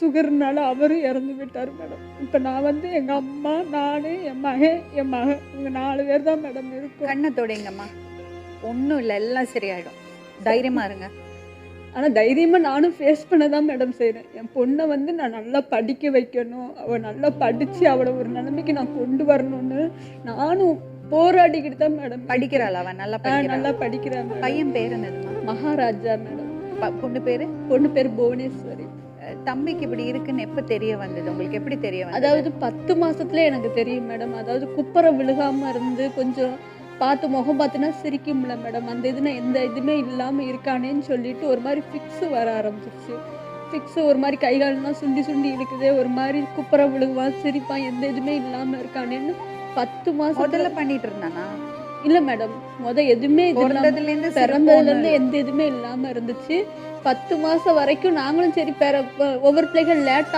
சுகர்னால அவரும் இறந்து விட்டார் மேடம். இப்போ நான் வந்து எங்கள் அம்மா நான் என் மகன் என் மகன் இவங்க நாலு பேர் தான் மேடம் இருக்கோம். கண்ணை தொடைங்கம்மா ஒன்றும் இல்லை எல்லாம் சரியாயிடும். தைரியமா இருங்க. ஆனால் தைரியமாக நானும் ஃபேஸ் பண்ண தான் மேடம் செய்கிறேன் என் பொண்ணை வந்து நான் நல்லா படிக்க வைக்கணும். அவள் நல்லா படித்து அவளை ஒரு நிலைமைக்கு நான் கொண்டு வரணும்னு நானும் போராடிக்கிட்டு தான் மேடம் படிக்கிறாள் அவன்? நல்லா நல்லா படிக்கிறேன் பையன் பேர் என்னதுமா மகாராஜா மேடம். பொண்ணு பேரு? பொண்ணு பேர் புவனேஸ்வரி. தம்பிக்கு இப்படி இருக்குன்னு எப்ப தெரிய வந்தது? உங்களுக்கு எப்படி தெரிய வந்தது? அதாவது பத்து மாசத்துல எனக்கு தெரியும் மேடம் அதாவது குப்பரை விழுகாம இருந்து கொஞ்சம் பார்த்து முகம் பார்த்துனா சிரிக்கும்ல மேடம் அந்த இதுனா எந்த இதுவுமே இல்லாமல் இருக்கானேன்னு சொல்லிட்டு ஒரு மாதிரி ஃபிக்ஸு வர ஆரம்பிச்சிருச்சு. ஃபிக்ஸு ஒரு மாதிரி கை காலெல்லாம் சுண்டி சுண்டி இழுக்குதே. ஒரு மாதிரி குப்பரை விழுகுவான் சிரிப்பான் எந்த இதுவுமே இல்லாமல் இருக்கானேன்னு பத்து முதல்ல பண்ணிட்டு இருந்தானா? இல்ல மேடம் முத எதுவுமே இது இல்லாம பிறந்ததுல இருந்து பிறந்ததுல இருந்து எந்த இதுவுமே இல்லாம இருந்துச்சு. பத்து மாசம் வரைக்கும் நாங்களும் சரி பிற ஒவ்வொரு பிள்ளைகள் லேட்